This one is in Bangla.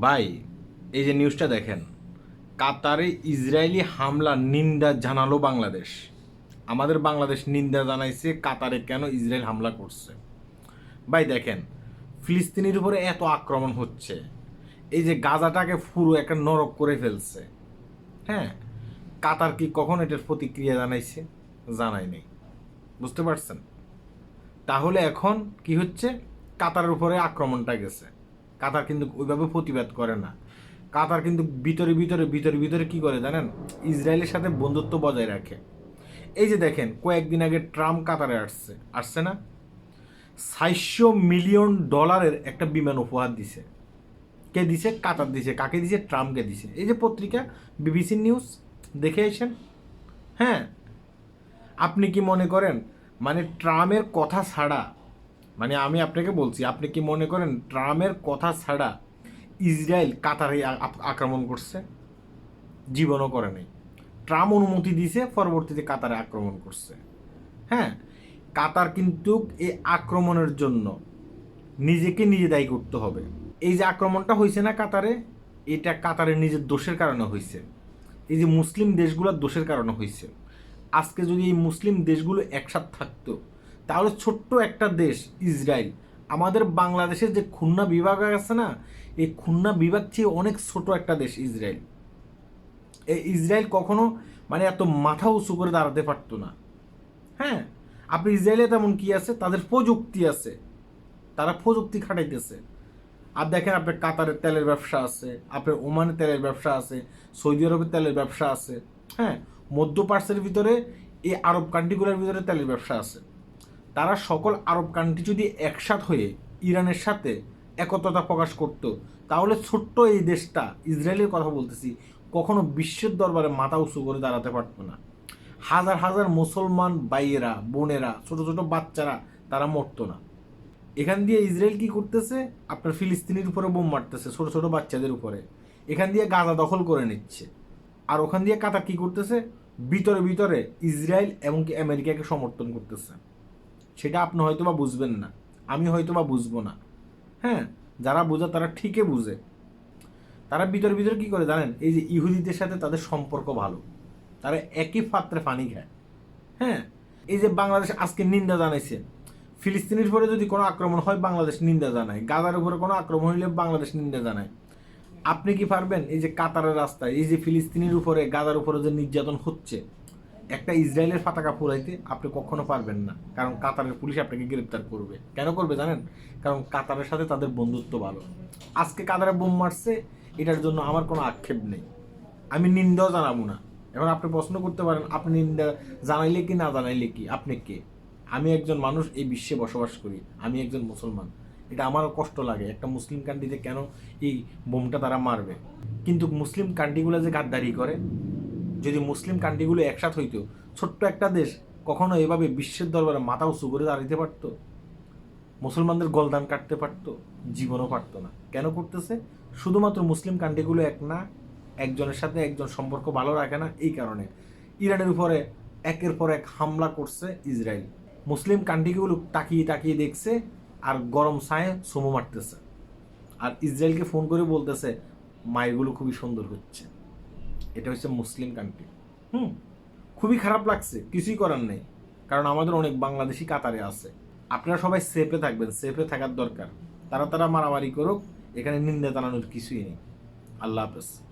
ভাই, এই যে নিউজটা দেখেন, কাতারে ইসরায়েলি হামলা নিন্দা জানালো বাংলাদেশ। আমাদের বাংলাদেশ নিন্দা জানাইছে কাতারে কেন ইসরায়েল হামলা করছে। ভাই, দেখেন, ফিলিস্তিনির উপরে এত আক্রমণ হচ্ছে, এই যে গাজাটাকে পুরো একটা নরক করে ফেলছে হ্যাঁ? কাতার কি কখন এটার প্রতিক্রিয়া জানাইছে? জানাই নেই। বুঝতে পারছেন? তাহলে এখন কি হচ্ছে? কাতারের উপরে আক্রমণটা গেছে। কাতার কিন্তু ওইভাবে প্রতিবাদ করে না। কাতার কিন্তু ভিতরে ভিতরে ভিতরে ভিতরে কি করে জানেন? ইসরায়েলের সাথে বন্ধুত্ব বজায় রাখে। এই যে দেখেন, কয়েকদিন আগে ট্রাম্প কাতারে আসছে। আসছে না? সাতশো মিলিয়ন ডলারের একটা বিমান উপহার দিছে। কে দিছে? কাতার দিছে। কাকে দিছে? ট্রাম্পকে দিছে। এই যে পত্রিকা, বিবিসি নিউজ, দেখে এসেন হ্যাঁ? আপনি কি মনে করেন? মানে ট্রাম্পের কথা ছাড়া মানে আমি আপনাকে বলছি, আপনি কি মনে করেন ট্রাম্পের কথা ছাড়া ইসরায়েল কাতারে আক্রমণ করছে? জীবনও করে নাই। ট্রাম্প অনুমতি দিয়েছে পরবর্তীতে কাতারে আক্রমণ করছে। হ্যাঁ কাতার কিন্তু এই আক্রমণের জন্য নিজেকে নিজে দায়ী করতে হবে। এই যে আক্রমণটা হয়েছে না কাতারে, এটা কাতারের নিজের দোষের কারণে হয়েছে এই যে মুসলিম দেশগুলোর দোষের কারণে হয়েছে আজকে যদি এই মুসলিম দেশগুলো একসাথে থাকতো তাহলে ছোট্ট একটা দেশ, ইসরায়েল। আমাদের বাংলাদেশের যে খুলনা বিভাগ আছে না, এই খুলনা বিভাগ চেয়ে অনেক ছোট একটা দেশ, ইসরায়েল। এই ইসরায়েল কখনো মানে এত মাথা উঁচু করে দাঁড়াতে পারতো না। হ্যাঁ আপনি ইসরায়েলে তেমন কি আছে? তাদের প্রযুক্তি আছে। তারা প্রযুক্তি খাটাইতেছে। আর দেখেন আপনার কাতারের তেলের ব্যবসা আছে, আপনার ওমানের তেলের ব্যবসা আছে, সৌদি আরবের তেলের ব্যবসা আছে। হ্যাঁ মধ্য পার্সের ভিতরে এই আরব কান্ট্রিগুলোর ভিতরে তেলের ব্যবসা আছে। তারা সকল আরব কান্ট্রি যদি একসাথ হয়ে ইরানের সাথে একতা প্রকাশ করত, তাহলে ছোট্ট এই দেশটা, ইসরায়েলের কথা বলতেছি, কখনো বিশ্বের দরবারে মাথা উঁচু করে দাঁড়াতে পারতো না। হাজার হাজার মুসলমান বাইয়েরা বোনেরা, ছোট ছোট বাচ্চারা, তারা মরতো না। এখান দিয়ে ইসরায়েল কি করতেছে? আপনার ফিলিস্তিনির উপরে বোম মারতেছে, ছোট ছোট বাচ্চাদের উপরে। এখান দিয়ে গাজা দখল করে নিচ্ছে। আর ওখান দিয়ে কাতার কি করতেছে? ভিতরে ভিতরে ইসরায়েল এবং কি আমেরিকাকে সমর্থন করতেছে। সেটা আপনি হয়তো বা বুঝবেন না। আমি হয়তো বা বুঝব না। হ্যাঁ? যারা বোঝে তারা ঠিকই বুঝে। তারা ভিতরে ভিতরে কি করে জানেন? এই যে ইহুদিদের সাথে তাদের সম্পর্ক ভালো। তারা একই পাত্রে পানি খায়। হ্যাঁ? এই যে বাংলাদেশ আজকে নিন্দা জানাইছে। ফিলিস্তিনের উপরে যদি কোনো আক্রমণ হয়, বাংলাদেশ নিন্দা জানায়। গাজার উপরে কোনো আক্রমণ হইলে বাংলাদেশ নিন্দা জানায়। আপনি কি পারবেন? এই যে কাতারের রাস্তায়, এই যে ফিলিস্তিনির উপরে, গাজার উপরে যে নির্যাতন হচ্ছে একটা ইসরায়েলের পতাকা ফুরাইতে আপনি কখনো পারবেন না। কারণ কাতারের পুলিশ আপনাকে গ্রেপ্তার করবে। কেন করবে জানেন? কারণ কাতারের সাথে তাদের বন্ধুত্ব ভালো। আজকে কাতারে বোম মারছে, এটার জন্য আমার কোনো আক্ষেপ নেই। আমি নিন্দাও জানাব না। এখন আপনি প্রশ্ন করতে পারেন, আপনি নিন্দা জানাইলে কি, না জানাইলে কি? আপনি কে? আমি একজন মানুষ, এই বিশ্বে বসবাস করি। আমি একজন মুসলমান। এটা আমারও কষ্ট লাগে। একটা মুসলিম কান্ট্রিতে কেন এই বোমটা তারা মারবে? কিন্তু মুসলিম কান্ট্রিগুলো যে গাদ্দারি করে যদি মুসলিম কান্ট্রিগুলো একসাথ হইত, ছোট্ট একটা দেশ কখনো এভাবে বিশ্বের দরবারে মাথা উঁচু করে দাঁড়াইতে পারতো? মুসলমানদের গলদান কাটতে পারতো? জীবনও পারতো না। কেন করতেছে? শুধুমাত্র মুসলিম কান্ট্রিগুলো এক না, একজনের সাথে একজন সম্পর্ক ভালো রাখে না, এই কারণে। ইরানের উপরে একের পর এক হামলা করছে ইসরায়েল। মুসলিম কান্ট্রিগুলো তাকিয়ে তাকিয়ে দেখছে আর গরম ছায়ে সমু মারতেছে। আর ইসরায়েলকে ফোন করে বলতেছে মায়েরগুলো খুবই সুন্দর হচ্ছে। এটা হচ্ছে মুসলিম কান্ট্রি হুম। খুবই খারাপ লাগছে কিছুই করার নেই। কারণ আমাদের অনেক বাংলাদেশি কাতারে আছে। আপনারা সবাই সেফে থাকবেন সেফে থাকার দরকার। তারা তারা মারামারি করুক এখানে নিন্দা জানানোর কিছুই নেই। আল্লাহ হাফেজ।